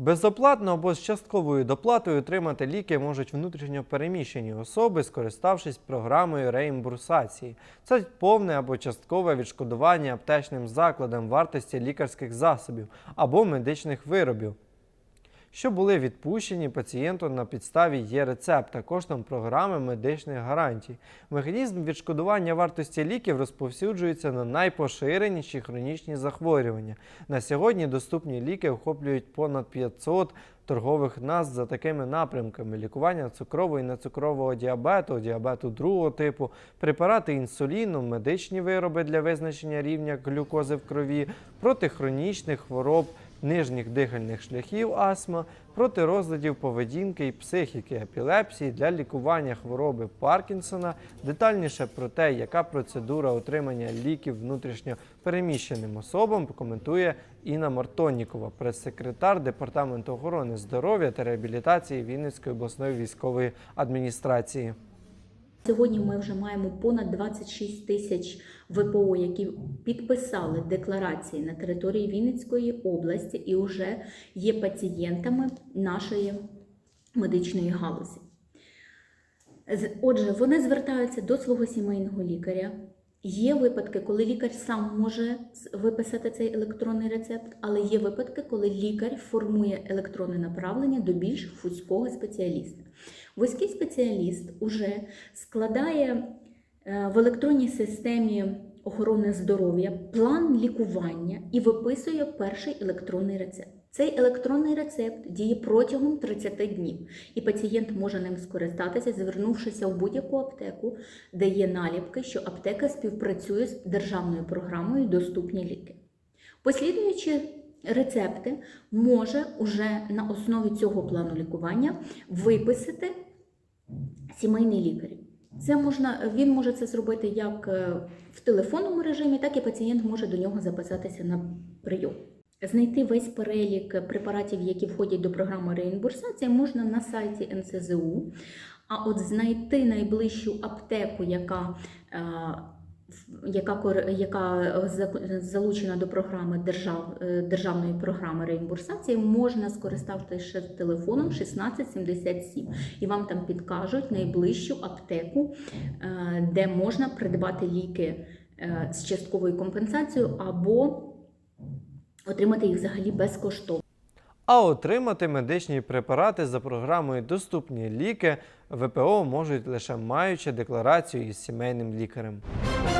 Безоплатно або з частковою доплатою отримати ліки можуть внутрішньо переміщені особи, скориставшись програмою реімбурсації. Це повне або часткове відшкодування аптечним закладам вартості лікарських засобів або медичних виробів, що були відпущені пацієнту на підставі є рецепта коштом програми медичних гарантій. Механізм відшкодування вартості ліків розповсюджується на найпоширеніші хронічні захворювання. На сьогодні доступні ліки охоплюють понад 500 торгових назв за такими напрямками: лікування цукрового і нецукрового діабету, діабету другого типу, препарати інсуліну, медичні вироби для визначення рівня глюкози в крові, проти хронічних хвороб нижніх дихальних шляхів астма, проти розладів поведінки і психіки, епілепсії для лікування хвороби Паркінсона. Детальніше про те, яка процедура отримання ліків внутрішньо переміщеним особам, коментує Інна Мартоннікова, прес-секретар Департаменту охорони здоров'я та реабілітації Вінницької обласної військової адміністрації. Сьогодні ми вже маємо понад 26 тисяч ВПО, які підписали декларації на території Вінницької області і вже є пацієнтами нашої медичної галузі. Отже, вони звертаються до свого сімейного лікаря. Є випадки, коли лікар сам може виписати цей електронний рецепт, але є випадки, коли лікар формує електронне направлення до більш вузького спеціаліста. Вузький спеціаліст уже складає е, в електронній системі охорони здоров'я план лікування і виписує перший електронний рецепт. Цей електронний рецепт діє протягом 30 днів, і пацієнт може ним скористатися, звернувшися в будь-яку аптеку, де є наліпки, що аптека співпрацює з державною програмою Доступні ліки. Послідуючи рецепти, може уже на основі цього плану лікування виписати сімейний лікар. Це можна, він може це зробити як е, в телефонному режимі, так і пацієнт може до нього записатися на прийом. Знайти весь перелік препаратів, які входять до програми реімбурсації, можна на сайті НСЗУ. А от знайти найближчу аптеку, яка, е, яка, яка залучена до програми держав, е, державної програми реімбурсації, можна скористатися телефоном 1677 і вам там підкажуть найближчу аптеку, е, де можна придбати ліки е, з частковою компенсацією або отримати їх взагалі безкоштовно. А отримати медичні препарати за програмою Доступні ліки ВПО можуть лише маючи декларацію із сімейним лікарем.